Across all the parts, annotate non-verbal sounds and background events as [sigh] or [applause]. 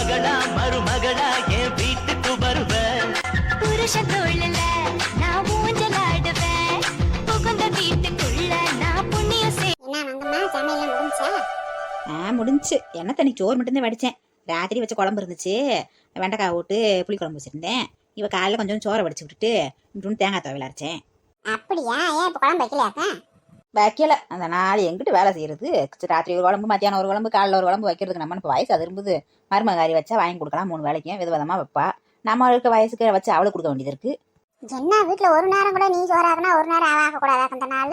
மகளா மருமகளா என் வீட்டுக்கு வருவ புருஷன் தோழல நான் ஊஞ்சலாடுவேன். புகுந்த வீட்டுக்குள்ள நான் புண்ணியம் முடிஞ்சா? ஆ முடிஞ்சுச்சு என்ன தண்ணி சோறு மட்டும்தான் வடித்தேன் ராத்திரி வச்ச குழம்பு இருந்துச்சு. வெண்டைக்காய் போட்டு புளி குழம்பு வச்சுருந்தேன். இவ காலைல கொஞ்சம் சோறை வடிச்சு விட்டுட்டு இப்படி தேங்காய் துவையல் அரைச்சேன். அப்படியா? ஏன் இப்போ குழம்பு வைக்கலையாக்கா வைக்கல. அந்த நாள் எங்கிட்டு வேலை செய்யறது? ராத்திரி ஒரு குழம்பு மத்தியானம் ஒரு குழம்பு காலைல ஒரு குழம்பு வைக்கிறதுக்கு நம்ம இப்போ வயசு அது இருந்தது மருமகாரி வச்சா வாங்கி கொடுக்கலாம் மூணு வேலைக்கும் வித விதமாக வைப்பா. நம்ம இருக்க வயசுக்கு வச்சு அவளுக்கு கொடுக்க வேண்டியது இருக்கு. என்ன வீட்ல ஒரு நேரம் கூட நீ சோறாக்குனா ஒரு நேரம் அவ ஆக்க கூடாதாக்கன்றனால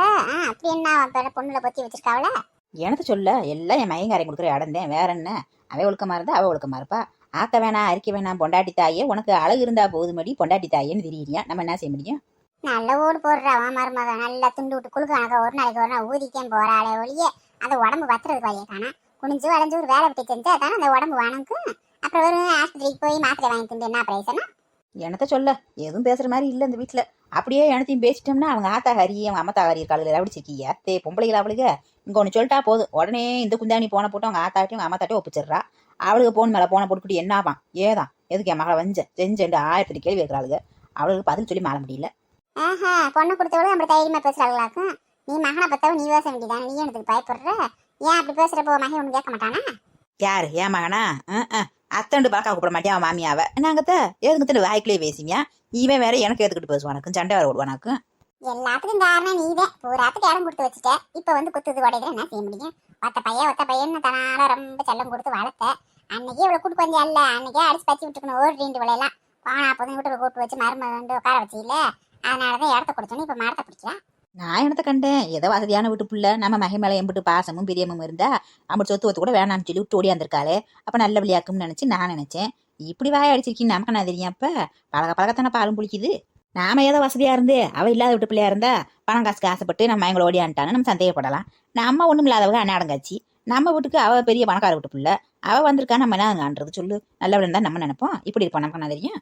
அப்படி என்ன பொண்ணுல பொத்தி வச்சிருக்காவல எனக்கு சொல்ல? எல்லாம் என் மையங்காரை கொடுக்குற இடந்தேன் வேற என்ன? அவ ஒழுக்கமா இருந்தா அவ ஒழுக்கமா இருப்பா. ஆக்க வேணாம் அரிக்க வேணாம் பொண்டாட்டி தாயே உனக்கு அழகு இருந்தா போதுமடி பொண்டாட்டி தாயேன்னு திரியிறியா? நம்ம என்ன செய்ய முடியும்? நல்ல ஓடு போடுறா அவன் மருமக. நல்லா துண்டு விட்டு குளுக்க கணக்க ஒரு நாளைக்கு ஒரு நாள் ஊதிக்கேன் போறாளே ஒழிய அந்த உடம்பு பத்துறது பைய காணா. குனிஞ்சு வளைஞ்சு ஒரு வேலை விட்டு செஞ்சு அதானே அந்த உடம்பு வணங்கும். அப்புறம் ஒரு ஆஸ்பத்திரிக்கு போய் மாத்திரை வாங்கி திண்டு என்ன பிரயோசனா எனத்த சொல்ல? எதுவும் பேசுற மாதிரி இல்ல இந்த வீட்டில் அப்படியே எனத்தையும் பேசிட்டோம்னா அவங்க ஆத்தா ஹரி அவங்க அம்மா தாரி இருக்காளுங்க ரவடி தே பொம்பளைகள் அவளுக்கு இங்க ஒன்று சொல்லிட்டா போதும். உடனே இந்த குந்தாணி போன போட்டு அவங்க ஆத்தாட்டையும் அவங்க அம்மா ஒப்பிச்சிடுறா. அவளுக்கு போன் மேல போன போட்டுக்கிட்டு என்னவான் ஏதான் எதுக்கு என் மகளை வஞ்ச? செஞ்சு ஆயிரத்தி கேள்வி இருக்கிறாளுங்க அவளுக்கு பதில் சொல்லி மாற முடியல. ஆஹா பொண்ணு கொடுத்தவளும் நம்ம தைரியமா பேசுறாங்களாக்கும் நீ மகனை பத்தவ நீ பேச வேண்டியதானே நீ எனக்கு பயப்படுற? ஏன் அப்படி பேசுறப்போ மகன் ஒன்று கேட்க மாட்டானா? யாரு? ஏன் மகனா. அத்தண்டு பார்க்க கூப்பிட மாட்டியா அவன் மாமியாவ? நாங்கத்த எதுக்கு வாய்க்கிலே பேசிங்க இவன் வேற எனக்கு ஏத்துக்கிட்டு பேசுவானுக்கும் சண்டை வர விடுவானாக்கும் எல்லாத்துக்கும் காரணம் நீதான். பூராத்துக்கு இடம் கொடுத்து வச்சுட்ட. இப்ப வந்து குத்துது உடையில என்ன செய்ய முடியும்? ஒத்த பையன் ஒத்த பையன் தனால ரொம்ப செல்லம் கொடுத்து வளர்த்த. அன்னைக்கே இவ்வளவு கூட்டு கொஞ்சம் இல்ல. அன்னைக்கே அடிச்சு பச்சு விட்டுக்கணும் ஒரு ரெண்டு விளையலாம் போனா போதும் வீட்டுல கூட்டு வச்சு மரும வந்து உட்கார வச்சு இல்ல அதனாலதான் இடத்த கொடுத்தோன்னு இப்ப மரத்தை பிடிச்சா நான் என்னத்த கண்டேன். ஏதோ வசதியான வீட்டு புள்ள நம்ம மகை மேல எம்பிட்டு பாசமும் பிரியமும் இருந்தா அப்படி சொத்து ஒத்து கூட வேணாம்னு சொல்லி விட்டு ஓடியாந்திருக்காளே அப்ப நல்ல விளையாக்கும்னு நினைச்சு நான் நினைச்சேன். இப்படி வாய அடிச்சிருக்கீங்க நமக்கு நான் தெரியும் அப்ப? பழக பழகத்தானே பாலும் புளிக்குது. நாம ஏதோ வசதியா இருந்து அவ இல்லாத விட்டு பிள்ளையா இருந்தா பணம் காசுக்கு ஆசைப்பட்டு நம்ம எங்களை ஓடியான்ட்டான்னு நம்ம சந்தேகப்படலாம். நம்ம ஒண்ணும் இல்லாதவங்க அண்ணாடங்காச்சு நம்ம வீட்டுக்கு அவ பெரிய பணக்கார வீட்டு புள்ள. அவ வந்திருக்கா நம்ம என்ன காண்றது சொல்லு. நல்லவள் தான் நம்ம நினைப்போம். இப்படி இருப்போம். நமக்கு நான் தெரியும்?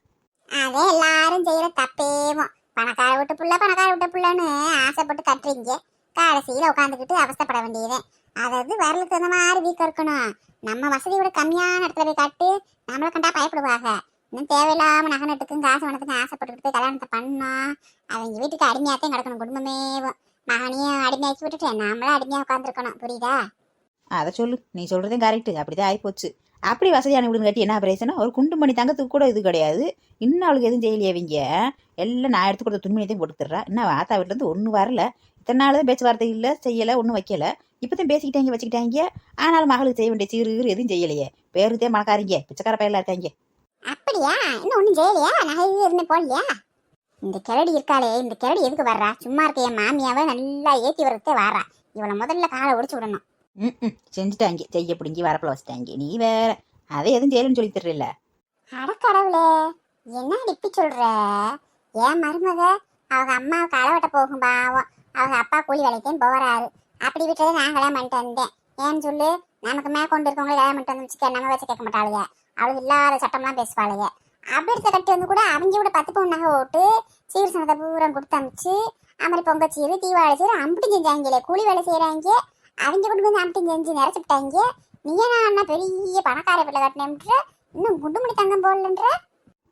அதே எல்லாரும் செய்யற தப்பேவும் பணக்கார விட்டு புள்ள பணக்கார விட்டு புள்ளன்னு ஆசைப்பட்டு கட்டுறீங்க கடைசியில் உட்காந்துக்கிட்டு அவஸ்தைப்பட வேண்டியது. அதாவது வரலுக்கு தகுந்த மாதிரி வீக்கம் இருக்கணும். நம்ம வசதியோட கம்மியான இடத்துல போய் கட்டு நம்மளை கண்டா பயப்படுவாங்க. இன்னும் தேவையில்லாமல் நகை நட்டுக்கும் காசு வனத்துக்கும் ஆசைப்பட்டுக்கிட்டு போய் கல்யாணத்தை பண்ணோம் அவங்க வீட்டுக்கு அடிமையாத்தையும் கிடக்கணும் குடும்பமேவும் மகனையும் அடிமையாக்கி விட்டுட்டு நம்மளும் அடிமையாக உட்காந்துருக்கணும் புரியுதா? அதை சொல்லு. நீ சொல்கிறதும் கரெக்டு அப்படிதான் ஆயிப்போச்சு. அப்படி வசதியான வீடுன்னு கட்டி என்ன பிரச்சனை ஒரு குண்டு மணி தங்கத்துக்கு கூட இது கிடையாது. இன்னும் அவளுக்கு எதுவும் செய்யலையே அவங்க எல்லாம் நான் எடுத்து கொடுத்த துணிமணியத்தையும் போட்டு இன்னும் ஆத்தா வீட்டுல இருந்து ஒன்றும் வரல. இத்தனை நாள் தான் பேச்சுவார்த்தை இல்லை செய்யலை ஒன்றும் வைக்கல. இப்போதான் பேசிக்கிட்டாங்க வச்சுக்கிட்டாங்க. ஆனாலும் மகளுக்கு செய்ய வேண்டிய சீரு எதுவும் செய்யலையே. பேருத்தே மணக்காரங்க பிச்சைக்கார பயில இருக்காங்க. அப்படியா? இன்னும் ஒன்றும் செய்யலையா? நகை எதுவுமே போடலையா இந்த கிழடி இருக்காளே இந்த கிழடி எதுக்கு வர்றா? சும்மா இருக்க என் மாமியாவை நல்லா ஏற்றி வரத்தே வாரா. இவளை முதல்ல காலை ஒடிச்சு விடணும். ம் ம் செஞ்சுட்டாங்க செய்ய பிடுங்கி வரப்பில் வச்சுட்டாங்க நீ வேற அதை எதுவும் செய்யலன்னு சொல்லி தர்றல அடக்கடவுளே என்ன இப்படி சொல்ற ஏன் மருமக அவங்க அம்மாவுக்கு அளவட்ட போகும் பாவம் அவங்க அப்பா கூலி வேலைக்கும் போறாரு அப்படி விட்டதை நான் கல்யாணம் பண்ணிட்டு வந்தேன் ஏன்னு சொல்லு நமக்கு மே கொண்டு இருக்கவங்களே கல்யாணம் பண்ணிட்டு வந்து வச்சுக்க நம்ம வச்சு கேட்க மாட்டாளுங்க அவளுக்கு இல்லாத சட்டம்லாம் பேசுவாளுங்க அப்படி கட்டி வந்து கூட அவங்க கூட பத்து பவுன் நகை ஓட்டு சீர் சனத்தை பூரம் கொடுத்து அமிச்சு அமரி பொங்கல் சீரு தீபாவளி சீர் அம்பிட்டு செஞ்சாங்களே கூலி வேலை செய்யறாங்க அவங்க கொண்டு வந்து அம்பிட்டு செஞ்சு நிறச்சுட்டாங்க நீ என்ன அண்ணா பெரிய பணக்கார பிள்ளை கட்டினேன்ற. இன்னும் குண்டுமணி தங்கம் போடலன்ற.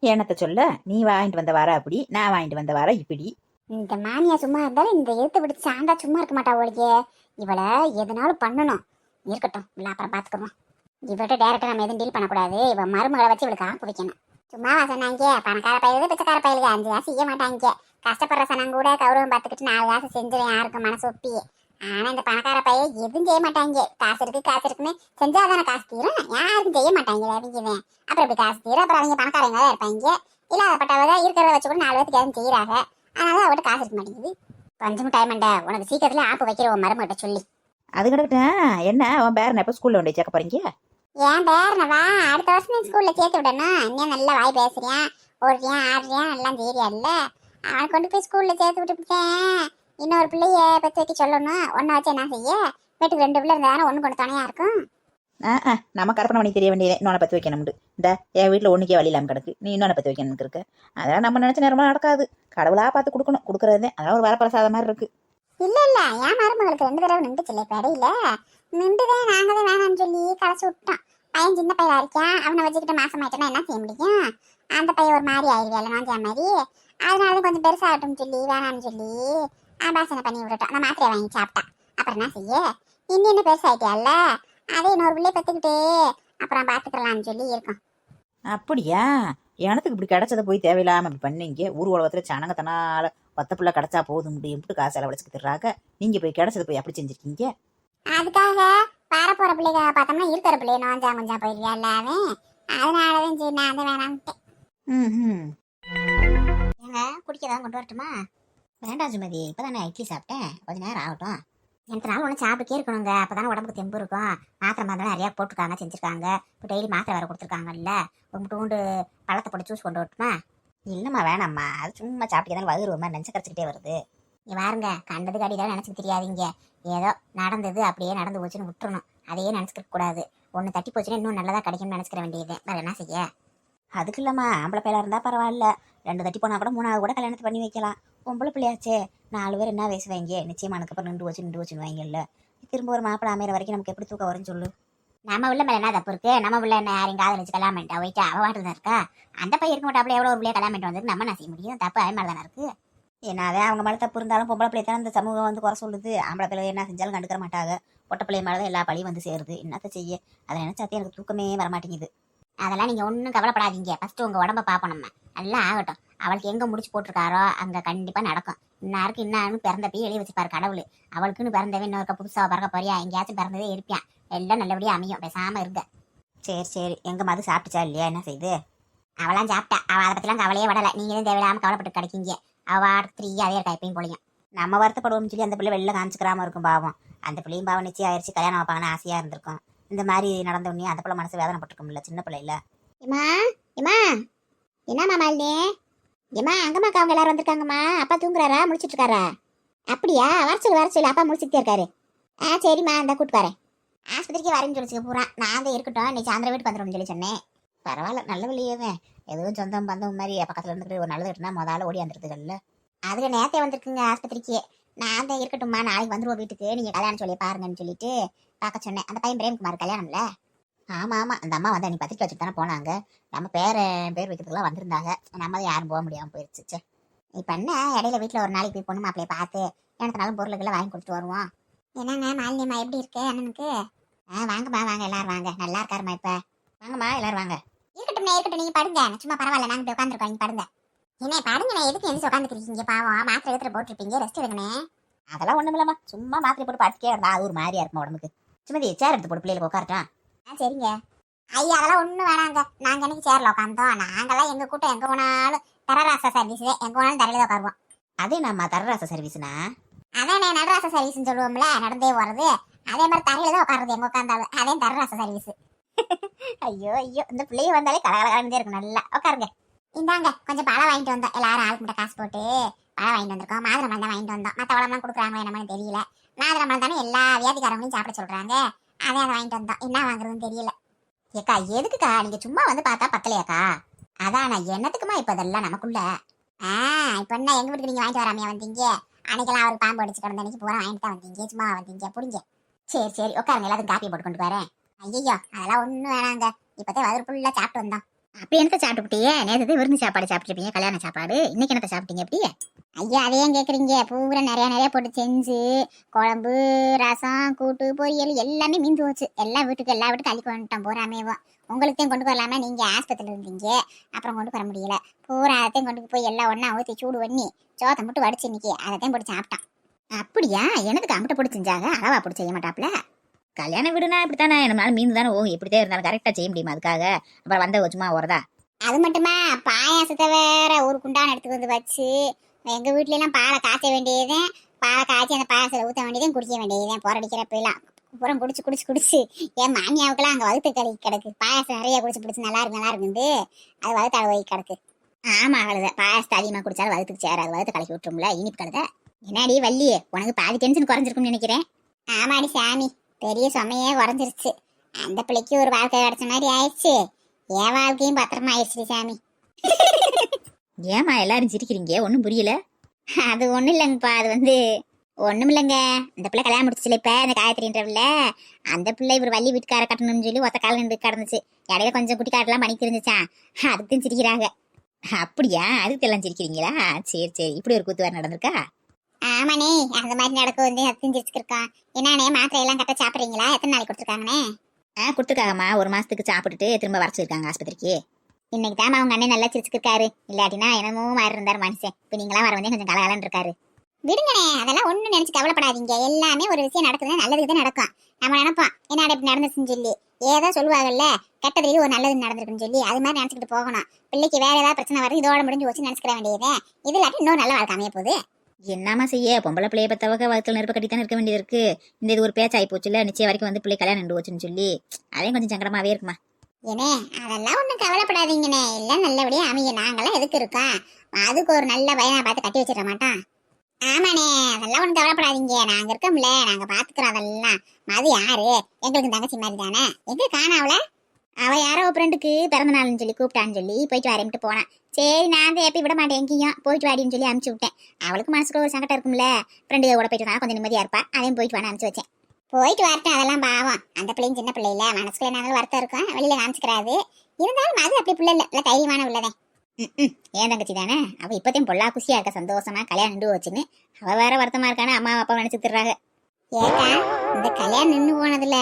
என்னத்த சொல்ல? நீ வாங்கிட்டு வந்த வர அப்படி நான் வாங்கிட்டு வந்த வர இப்படி? இந்த மாமியா சும்மா இருந்தாலும் இந்த எழுத்து பிடிச்சி சாந்தா சும்மா இருக்க மாட்டா ஒழிய இவளை எதனாலும் பண்ணணும். இருக்கட்டும் இல்லை அப்புறம் பார்த்துக்குறோம் இவட்ட டேரக்டா நம்ம எதுவும் டீல் பண்ணக்கூடாது. இவ மருமகளை வச்சு இவளுக்கு ஆப்பு வைக்கணும் சும்மா சொன்னாங்க பணக்கார பயிலுது பிச்சைக்கார பயிலுது அஞ்சு காசு செய்ய மாட்டாங்க. கஷ்டப்படுற சனம் கூட கௌரவம் பார்த்துக்கிட்டு நாலு காசு செஞ்சிடும் யாருக்கும் மனசு ஒப்பி ஆனா இந்த பணக்கார பையன் எதுவும் செய்ய மாட்டாங்க. காசு இருக்கு காசு இருக்குன்னு செஞ்சாதானே காசு தீரும். யாருக்கும் செய்ய மாட்டாங்க அவங்க. அப்புறம் இப்படி காசு தீரும் அப்புறம் அவங்க பணக்காரங்க தான் இருப்பாங்க. இல்லாதப்பட்டவங்க இருக்கிறத வச்சு கூட நாலு பேருக்கு எதுவும் செய்யறாங்க அதனால அவட்ட காசு இருக்க மாட்டேங்குது. பஞ்சம் டைம் உனக்கு சீக்கிரத்துல ஆப்பு வைக்கிற உன் மருமகிட்ட சொல்லி. அது கிடக்கட்டும். என்ன அவன் பேரன் எப்போ ஸ்கூல்ல கொண்டு சேர்க்க போறீங்க? ஏன் பேரனவா அடுத்த வருஷம் ஸ்கூல்ல சேர்த்து விடணும். இன்னும் நல்லா வாய் பேசுறியான் ஓடுறியான் ஆடுறியான் எல்லாம் தெரியா இல்ல? அவன் கொண்டு போய் ஸ்கூல்ல சேர்த்து விட்டுட்டேன். இன்னொரு பிள்ளைய பெற்று வைக்க சொல்லணும். ஒன்ன வச்சு என்ன செய்ய? வீட்டுக்கு ரெண்டு பிள்ளை இருந்தாலும் ஒண்ணு கொண்டு துணையா இருக்கும். ஆ நம்ம கற்பனை பண்ணி தெரிய வேண்டியதே. இன்னொன்று பற்றி வைக்கணும்னு இந்த என் வீட்டில் ஒன்றுக்கே வழி இல்லாமல் கிடக்கு. நீ இன்னொன்று பற்றி வைக்கணும்னு இருக்கு. அதெல்லாம் நம்ம நினச்ச நேரமாக நடக்காது. கடவுளாக பார்த்து கொடுக்கணும். கொடுக்குறதே அதான் ஒரு வரப்பிரசாதம் மாதிரி இருக்கு. இல்ல இல்ல. என் மருமகளுக்கு ரெண்டு தடவை நின்றுச்சுல இப்ப இடையில? நின்றுதான் நாங்க தான் வேணாம்னு சொல்லி கடைசி விட்டோம். பையன் சின்ன பையனா இருக்கான். அவனை வச்சுக்கிட்டு மாசமாயிட்டேன்னா என்ன செய்ய முடியும்? அந்த பையன் ஒரு மாதிரி ஆயிடுவேல நோஞ்சா மாதிரி? அதனால கொஞ்சம் பெருசாகட்டும் சொல்லி வேணாம்னு சொல்லி ஆபாசனை பண்ணி விட்டுட்டோம் அந்த மாத்திரையை வாங்கி சாப்பிட்டான் அப்புறம் என்ன செய்ய? இன்னும் என்ன பெருசாயிட்டியால அதே இன்னொரு பிள்ளை பெற்றுக்கிட்டு அப்புறம் பார்த்துக்கலாம்னு சொல்லி இருக்கோம். அப்படியா? எனத்துக்கு இப்படி கிடைச்சதை போய் தேவையில்லாம இப்படி பண்ணீங்க. ஊர் உலகத்துல சனங்கத்தனால பத்த பிள்ளை கிடைச்சா போதும் முடியும் காசு செலவழிச்சுக்கு தர்றாங்க நீங்க போய் கிடைச்சதை போய் அப்படி செஞ்சிருக்கீங்க? அதுக்காக வர போற பிள்ளைக பார்த்தோம்னா இருக்கிற பிள்ளைய நோஞ்சா கொஞ்சம் போயிருவியால அவன்? அதனாலதான் சரி நான் அதை வேணாம்ட்டேன் ம் ஏங்க குடிக்கதான் கொண்டு வரட்டுமா? வேண்டாம் சுமதி இப்போதானே இட்லி சாப்பிட்டேன். கொஞ்ச நேரம் ஆகட்டும். எந்த நாள் ஒன்று சாப்பிட்டுக்கே இருக்கணுங்க. அப்போதான் உடம்புக்கு தெம்பு இருக்கும். மாத்திரை மாதிரி நிறையா போட்டிருக்காங்க செஞ்சுருக்காங்க. இப்போ டெய்லி மாத்திரை வேறு கொடுத்துருக்காங்கல்ல. ஒரு டூண்டு பழத்தை போட்டு ஜூஸ் கொண்டு வரட்டுமா? இல்லைம்மா வேணாம்மா. அது சும்மா சாப்பிட்டு தான் வயிறு நெஞ்ச கரைச்சிக்கிட்டே வருது. நீ பாருங்க கண்டது கடிதான் நினச்சிக்க தெரியாதீங்க. ஏதோ நடந்தது அப்படியே நடந்து போச்சுன்னு விட்டுறணும். அதையே நினச்சிக்க கூடாது. ஒன்று தட்டி போச்சுன்னா இன்னும் நல்லதாக கிடைக்கும்னு நினச்சிக்கிற வேண்டியது. வேறு என்ன செய்ய? அதுக்கு இல்லைம்மா. ஆம்பளை பிள்ளை இருந்தால் பரவாயில்ல. ரெண்டு தட்டி போனால் கூட மூணாவது கூட கல்யாணத்தை பண்ணி வைக்கலாம். பொம்பளை பிள்ளையாச்சே. நாலு பேர் என்ன பேசுவாங்க நிச்சயமானதுக்கு அப்புறம் நின்று வச்சு நின்று வச்சுன்னு வாங்கல்ல திரும்ப ஒரு மாப்பிள்ளை அமையிற வரைக்கும் நமக்கு எப்படி தூக்கம் வரும்னு சொல்லு. நம்ம உள்ள மேல என்ன தப்பு இருக்கு? நம்ம உள்ள என்ன யாரையும் காதல் வச்சு கல்யாணம் பண்ணிட்டா? போயிட்டு அவ வாட்டில் தான் இருக்கா? அந்த பையன் இருக்க மாட்டாப்ல எவ்வளோ ஒரு பிள்ளைய கல்யாணம் பண்ணிட்டு வந்து நம்ம என்ன செய்ய முடியும்? தப்பு அதே மாதிரி தானே இருக்கு. என்னவே அவங்க மேலே தப்பு இருந்தாலும் பொம்பளை பிள்ளை தான் இந்த சமூகம் வந்து குறை சொல்லுது. ஆம்பளை பிள்ளை என்ன செஞ்சாலும் கண்டுக்கிற மாட்டாங்க. பொட்டை பிள்ளை மேலே தான் எல்லா பழியும் வந்து சேருது. என்னத்த செய்ய? அதை நினைச்சாத்தே எனக்கு தூக்கமே வர மாட்டேங்குது அதெல்லாம் நீங்க ஒன்றும் கவலைப்படாதீங்க. ஃபர்ஸ்ட் உங்க உடம்ப பார்ப்போம் நம்ம. நல்லா ஆகட்டும். அவளுக்கு எங்கே முடிச்சு போட்டிருக்காரோ அங்கே கண்டிப்பாக நடக்கும். இன்னாருக்கு இன்னாருன்னு பிறந்தப்பயே எழுதி வச்சுப்பாரு கடவுள். அவளுக்குன்னு பிறந்தவன் இன்னொருக்க புதுசாக பிறக்க போறியா? எங்கேயாச்சும் பிறந்ததே இருப்பான் எல்லாம் நல்லபடியாக அமையும். பேசாமல் இருங்க சரி சரி. எங்க மது சாப்பிட்டுச்சா இல்லையா? என்ன செய்யுது அவளாம் சாப்பிட்டா. அவள் அதை பற்றிலாம் கவலையே விடலை நீங்கள் தான் தேவையில்லாமல் கவலைப்பட்டு கிடைக்கிங்க. அவள் ஃப்ரீயா அதே இருக்கா எப்பயும் போலியும். நம்ம வருத்தப்படுவோம் சொல்லி அந்த பிள்ளை வெளில காமிச்சிக்கிறாம இருக்கும் பாவம். அந்த பிள்ளையும் பாவம் நிச்சயம் ஆயிடுச்சு கல்யாணம் வைப்பாங்கன்னு ஆசையாக இருந்திருக்கும். இந்த மாதிரி நடந்த உடனே அந்த பிள்ளை மனசு வேதனைப்பட்டிருக்கும்ல சின்ன பிள்ளைல இம்மா இம்மா என்னம்மா மாலினி இம்மா அங்கம்மாக்கா அவங்க எல்லாரும் வந்திருக்காங்கம்மா. அப்பா தூங்குறாரா? முடிச்சிட்டு இருக்காரா அப்படியா? வர சொல்லு வர சொல்லு. அப்பா முடிச்சுட்டே இருக்காரு. ஆ சரிம்மா அந்த கூட்டு வரேன். ஆஸ்பத்திரிக்கு வரேன்னு சொல்லிச்சு பூரா. நான் அங்கே இருக்கட்டும். நீ சாயந்தரம் வீட்டுக்கு வந்துடும் சொல்லி சொன்னேன். பரவாயில்ல நல்ல வழியவே. எதுவும் சொந்தம் பந்தம் மாதிரி பக்கத்தில் இருந்துட்டு ஒரு நல்லது கிட்டனா முதல்ல ஓடி வந்துருதுகள்ல. அதுக்கு நேரத்தே வந்திருக்குங்க ஆஸ்பத்திரிக்கு. நான் தான் இருக்கட்டும்மா. நாளைக்கு வந்துருவோம் வீட்டுக்கு. நீங்கள் கல்யாணம் சொல்லி பாருங்கன்னு சொல்லிட்டு பார்க்க சொன்னேன். அந்த பையன் பிரேம்குமார் கல்யாணம்ல? ஆமாம் ஆமாம் அந்த அம்மா வந்து நீ பத்திரிக்கை வச்சுட்டு தானே போனாங்க. நம்ம பேரை பேர் வைக்கிறதுக்குலாம் வந்திருந்தாங்க. நம்ம தான் யாரும் போக முடியாமல் போயிடுச்சு ச்சே. இப்போ என்ன? இடையில வீட்டில் ஒரு நாளைக்கு போய் பொண்ணு மாப்பிளைய பார்த்து எனக்கு நாளும் பொருளுக்கெல்லாம் வாங்கி கொடுத்துட்டு வருவோம். என்னங்க மாலினியம்மா எப்படி இருக்கு? அண்ணனுக்கு? ஆ வாங்கம்மா வாங்க. எல்லாரும் வாங்க. நல்லா இருக்காருமா இப்போ. வாங்கம்மா எல்லாரும் வாங்க. இருக்கட்டும் இருக்கட்டும். நீங்கள் படுங்க. சும்மா பரவாயில்ல. நாங்கள் இப்படி உட்காந்துருக்கோம் நீங்கள் படுங்க. என்ன படுங்க நான் எதுக்கு எழுந்து உட்காந்துக்கிறீங்க பாவம். மாத்திரை எடுத்துட்டு போட்டிருப்பீங்க. ரெஸ்ட் எடுக்கணே அதெல்லாம் ஒன்றும் இல்லைம்மா சும்மா மாத்திரை போட்டு படுத்துக்கே இருந்தா அது ஒரு மாதிரியா இருக்கும் உடம்புக்கு. சும்மா சேர் எடுத்து போட்டு பிள்ளைகளுக்கு உட்காரட்டான் ஆ சரிங்க. ஐயா அதெல்லாம் ஒண்ணும் வேணாங்க. நாங்க எனக்கு சேர்ல உட்காந்தோம் நாங்கெல்லாம் எங்க கூட்டம் எங்க போனாலும் தரராச சர்வீஸ் எங்க போனாலும் தரையில உட்காருவோம். அதே நம்ம தரராச சர்வீஸ்னா அதானே நடராச சர்வீஸ்னு சொல்லுவோம்ல நடந்தே போறது. அதே மாதிரி தரையில தான் உட்காருது எங்க உட்காந்தாலும். அதே தரராச சர்வீஸ் ஐயோ ஐயோ இந்த பிள்ளைய வந்தாலே கலகலகலந்தே இருக்கும். நல்லா உட்காருங்க. இந்தாங்க கொஞ்சம் பழம் வாங்கிட்டு வந்தோம். எல்லாரும் ஆளுக்கு மட்டும் காசு போட்டு பழம் வாங்கிட்டு வந்திருக்கோம். மாதுளை பழம் தான் வாங்கிட்டு வந்தோம். மற்ற பழம்லாம் கொடுக்குறாங்களோ என்னமோ தெரியல. மாதுளை பழம் தானே எல்லா வியாதிக்காரங்களையும் சாப்பிட சொல்றாங்க. அதே அதை வாங்கிட்டு வந்தோம் என்ன வாங்குறதுன்னு தெரியல. ஏக்கா எதுக்குக்கா? நீங்க சும்மா வந்து பார்த்தா பத்தலையாக்கா? அதான் நான் என்னத்துக்குமா இப்ப இதெல்லாம் நமக்குள்ள? ஆ இப்ப என்ன எங்க வீட்டுக்கு நீங்க வாங்கிட்டு வராமையா வந்தீங்க? அன்னைக்கெல்லாம் அவருக்கு பாம்பு அடிச்சு கிடந்த அன்னைக்கு பூரா வாங்கிட்டு தான் வந்தீங்க. சும்மா வந்தீங்க. புடிங்க. சரி சரி. உட்காருங்க எல்லாத்துக்கும் காப்பி போட்டு கொண்டு வரேன். ஐயோ அதெல்லாம் ஒண்ணும் வேணாங்க. இப்பதான் வயிறு ஃபுல்லா சாப்பிட்டு வந்தோம் அப்படி என்னத்த சாப்பிட்டுட்டீங்க நேற்று விருந்து சாப்பாடு சாப்பிட்டுருப்பீங்க கல்யாண சாப்பாடு. இன்னைக்கு என்னத்த சாப்பிட்டீங்க அப்படி ஐயா அதையும் கேட்குறீங்க பூரா நிறைய நிறைய போட்டு செஞ்சு குழம்பு ரசம் கூட்டு பொரியல் எல்லாமே மீந்து போச்சு. எல்லா வீட்டுக்கு எல்லா வீட்டுக்கும் அள்ளி கொண்டுட்டோம். பூராமேவும் உங்களுக்கையும் கொண்டு வரலாமா. நீங்க ஆஸ்பத்திரியில் இருந்தீங்க. அப்புறம் கொண்டு வர முடியல. பூரா அதையும் கொண்டு போய் எல்லாம் ஒண்ணா ஊற்றி சூடு பண்ணி சோத்தை மட்டும் வடிச்சு இன்னைக்கு. அதையும் போட்டு சாப்பிட்டான். அப்படியா? எனக்கு அமுட்டை போட்டு செஞ்சாங்க? அளவா போட்டு செய்ய மாட்டாப்ல? கல்யாண வீடுனா இப்படித்தானே? நம்மளால மீன் தானே ஓ இப்படிதான் இருந்தாலும் கரெக்டா செய்ய முடியுமா அதுக்காக? அப்புறம் வந்த சும்மா வரதா அது மட்டுமா? பாயாசத்தை வேற ஒரு குண்டான எடுத்துட்டு வந்து வச்சு எங்க வீட்ல எல்லாம் பாலை காய்ச்ச வேண்டியதே பாலை காய்ச்சி அந்த பாயாசத்துல ஊத்த வேண்டியதும் குடிக்க வேண்டியதுதான். போரடிக்கிறப்ப அப்புறம் புறம் குடிச்சு குடிச்சு குடிச்சு. என் மாமியாவுக்குலாம் அங்க வகுத்து கழி கிடக்கு. பாயாசம் நிறைய குடிச்சு குடிச்சு நல்லா இருக்கு நல்லா இருக்குது அது வகுத்து அளவு கிடக்கு. ஆமா கழுத பாயாசத்தை அதிகமா குடிச்சாலும் வகுத்துக்கு சேராது. வகுத்து கலக்கி விட்டுரும்ல இனிப்பு கழுத என்னடி வள்ளி? உனக்கு பாதி டென்ஷன் குறைஞ்சிருக்கும்னு நினைக்கிறேன். ஆமாடி சாமி. பெரிய சுமையே குறைஞ்சிருச்சு. அந்த பிள்ளைக்கு ஒரு வாழ்க்கை கிடச்ச மாதிரி ஆயிடுச்சு. என் வாழ்க்கையும் பத்திரமா ஆயிடுச்சு சாமி. [laughs] ஏமா எல்லாரும் சிரிக்கிறீங்க? ஒன்றும் புரியல. அது ஒண்ணும் இல்லைங்கப்பா அது வந்து ஒண்ணும் இல்லைங்க. இந்த பிள்ளை கல்யாணம் முடிச்சுல இப்ப இந்த காயத்ரின்றவில்ல அந்த பிள்ளை இவர் வள்ளி வீட்டுக்கார கட்டணும்னு சொல்லி ஒத்த காலம் நின்று கடந்துச்சு. இடையில கொஞ்சம் குட்டி காட்டெல்லாம் பண்ணி தெரிஞ்சுச்சான் அதுக்கும் சிரிக்கிறாங்க. அப்படியா? அதுக்கு எல்லாம் சிரிக்கிறீங்களா? சரி சரி. இப்படி ஒரு கூத்து வேற நடந்திருக்கா? ஆமாண்ணே அந்த மாதிரி நடக்கும் வந்து அதுக்கும் சிரிச்சுக்கிருக்கான் என்னண்ணே மாத்திரை எல்லாம் கட்ட சாப்பிட்றீங்களா? எத்தனை நாளைக்கு கொடுத்துருக்காங்கண்ணே ஆ கொடுத்துருக்காங்கம்மா. ஒரு மாசத்துக்கு சாப்பிட்டுட்டு திரும்ப வர ஆஸ்பத்திரிக்கு. இன்னைக்கு தான் அவங்க அண்ணன் நல்லா சிரிச்சுக்கிருக்காரு. இல்லாட்டினா என்னமோ மாதிரி இருந்தார் மனுஷன். இப்போ நீங்களாம் வர வந்து கொஞ்சம் கலகலன்னு இருக்காரு விடுங்கண்ணே அதெல்லாம் ஒன்றும் நினச்சி கவலைப்படாதீங்க. எல்லாமே ஒரு விஷயம் நடக்குதுன்னா நல்லதுக்கு தான் நடக்கும். நம்ம நினைப்போம் என்னடா இப்படி நடந்துச்சுன்னு சொல்லி. ஏதோ சொல்லுவாங்கல்ல கெட்டதுக்கு ஒரு நல்லது நடந்திருக்குன்னு சொல்லி. அது மாதிரி நினச்சிக்கிட்டு போகணும். பிள்ளைக்கு வேற ஏதாவது பிரச்சனை வருது இதோட முடிஞ்சு வச்சு நினச்சிக்கிற வேண்டியது. இது இல்லாட்டி இன்னொரு நல்ல வாழ்க்கை அமைய போகுது. என்னம்மா செய்ய? பொம்பளை பிள்ளைய பத்தவக வகுத்துல நெருப்பு கட்டி இருக்க வேண்டியது இருக்கு. இந்த இது ஒரு பேச்சாயி போச்சுல நிச்சயம் வரைக்கும் வந்து பிள்ளை கல்யாணம் நின்று போச்சுன்னு சொல்லி. அதே கொஞ்சம் சங்கடமாவே இருக்குமா? ஏனே அதெல்லாம் ஒன்றும் கவலைப்படாதீங்கண்ணே எல்லாம் நல்லபடியாக அமைய நாங்களாம் எதுக்கு இருக்கோம் அதுக்கு ஒரு நல்ல பையனை பார்த்து கட்டி வச்சிட மாட்டான். ஆமாண்ணே அதெல்லாம் ஒன்றும் கவலைப்படாதீங்க. நாங்கள் இருக்கோம்ல நாங்க பாத்துக்கிறோம் அதெல்லாம். மது யாரு? எங்களுக்கு தங்கச்சி மாதிரி தானே. எங்கே காணாவல அவள்? யாரோ ஃப்ரெண்டுக்கு பிறந்த நாள்னு சொல்லி கூப்பிட்டான்னு சொல்லி போயிட்டு வரேன்ட்டு போனான். சரி நான் தான் எப்பி விட மாட்டேன் எங்கேயும். போயிட்டு வாடின்னு சொல்லி அனுப்பிச்சி விட்டேன். அவளுக்கு மனசுக்கு ஒரு சங்கடம் இருக்கும்ல. ஃப்ரெண்டு கூட போயிட்டு வரா கொஞ்சம் நிம்மதியாக இருப்பா. அதையும் போயிட்டு வாங்க அனுப்பிச்சி வச்சேன். போயிட்டு வரட்டும் அதெல்லாம் பாவம். அந்த பிள்ளையும் சின்ன பிள்ளை இல்ல. மனசுக்குள்ள என்ன வருத்தம் இருக்கும். வெளியில காமிச்சுக்கிறாது. இருந்தாலும் அது அப்படி பிள்ளை இல்ல. இல்ல தைரியமான உள்ளதே. ஏன் தங்கச்சி தானே? அவ இப்பத்தையும் பொல்லா குசியா இருக்க சந்தோஷமா கல்யாணம் நின்று வச்சுன்னு அவ வேற வருத்தமா இருக்கானு அம்மா அப்பா நினைச்சு திடுறாங்க ஏட்டா இந்த கல்யாணம் நின்று போனதுல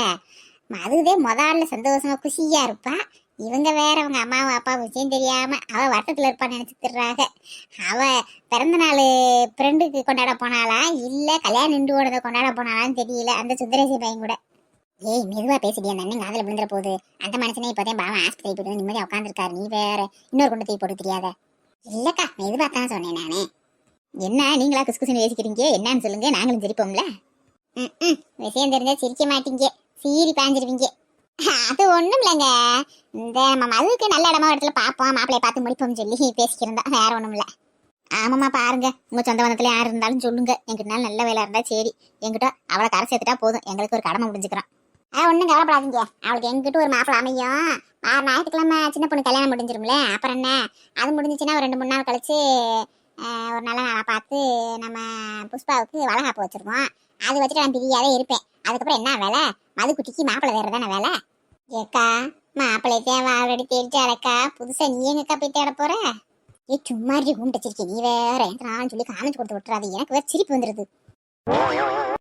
மதுதே முதல்ல சந்தோஷமா குஷியாக இருப்பா? இவங்க வேற அவங்க அம்மாவும் அப்பா விஷயம் தெரியாம அவ வருத்தத்துல இருப்பான்னு நினைச்சுக்கிறாங்க அவ பிறந்த நாள் ஃப்ரெண்டுக்கு கொண்டாட போனாளா? இல்ல கல்யாணம் நின்று ஓடுறத கொண்டாட போனாலான்னு தெரியல. அந்த சுந்தரேசி பையன் கூட. ஏய் மெதுவா பேசிட்டியா அந்த அண்ணன் காதல விழுந்துற போகுது. அந்த மனுஷனே இப்போதான் பாவம் ஆஸ்பத்திரி போயிட்டு வந்து நிம்மதியா உட்காந்துருக்காரு நீ வேற இன்னொரு கொண்டு தூக்கி போட்டு தெரியாத இல்லக்கா மெதுவா தான் சொன்னேன் நானே. என்ன நீங்களா குசு குசுன்னு யோசிக்கிறீங்க? என்னன்னு சொல்லுங்க. நாங்களும் சிரிப்போம்ல? ம், ம். விஷயம் தெரிஞ்சா சிரிக்க மாட்டீங்க. சீரி பாஞ்சிருவீங்க. அது ஒண்ணும் இல்லைங்க இந்த நம்ம மதுவுக்கு நல்ல இடமா இடத்துல பார்ப்போம். மாப்பிள்ளைய பார்த்து முடிப்போம்னு சொல்லி பேசிக்கிறோம் வேற ஒண்ணும் இல்லை ஆமாம்மா பாருங்க. உங்க சொந்த பந்தத்துல யார் இருந்தாலும் சொல்லுங்க. எங்கிட்ட நல்ல வேலை இருந்தா சரி. எங்கிட்ட அவளை கரை சேர்த்துட்டா போதும். எங்களுக்கு ஒரு கடமை முடிஞ்சுக்கிறோம். ஆ ஒன்றும் கவலைப்படாதீங்க. அவளுக்கு எங்கிட்ட ஒரு மாப்பிள்ள அமையும். வார ஞாயிற்றுக்கிழமை சின்ன பொண்ணு கல்யாணம் முடிஞ்சிரும்ல. அப்புறம் என்ன? அது முடிஞ்சிச்சுன்னா ஒரு ரெண்டு மூணு நாள் கழிச்சு ஒரு நல்ல நாளாக பார்த்து நம்ம புஷ்பாவுக்கு வளகாப்பு வச்சுருவோம். அது வச்சுட்டு நான் பிரியாவே இருப்பேன். அதுக்கப்புறம் என்ன வேலை? மதுக்குட்டிக்கு மாப்பிள்ளை வேறு தானே வேலை? ஏக்கா மாப்பிள்ளை தேவை ஆல்ரெடி தெரிஞ்சாலக்கா புதுசா நீ எங்கக்கா போய் தேட போற? ஏ சும்மா கும்பிட்டு வச்சிருக்கேன் நீ வேற. நான் சொல்லி காமிச்சு கொடுத்து விட்டுறாது. எனக்கு வேற சிரிப்பு வந்துருது.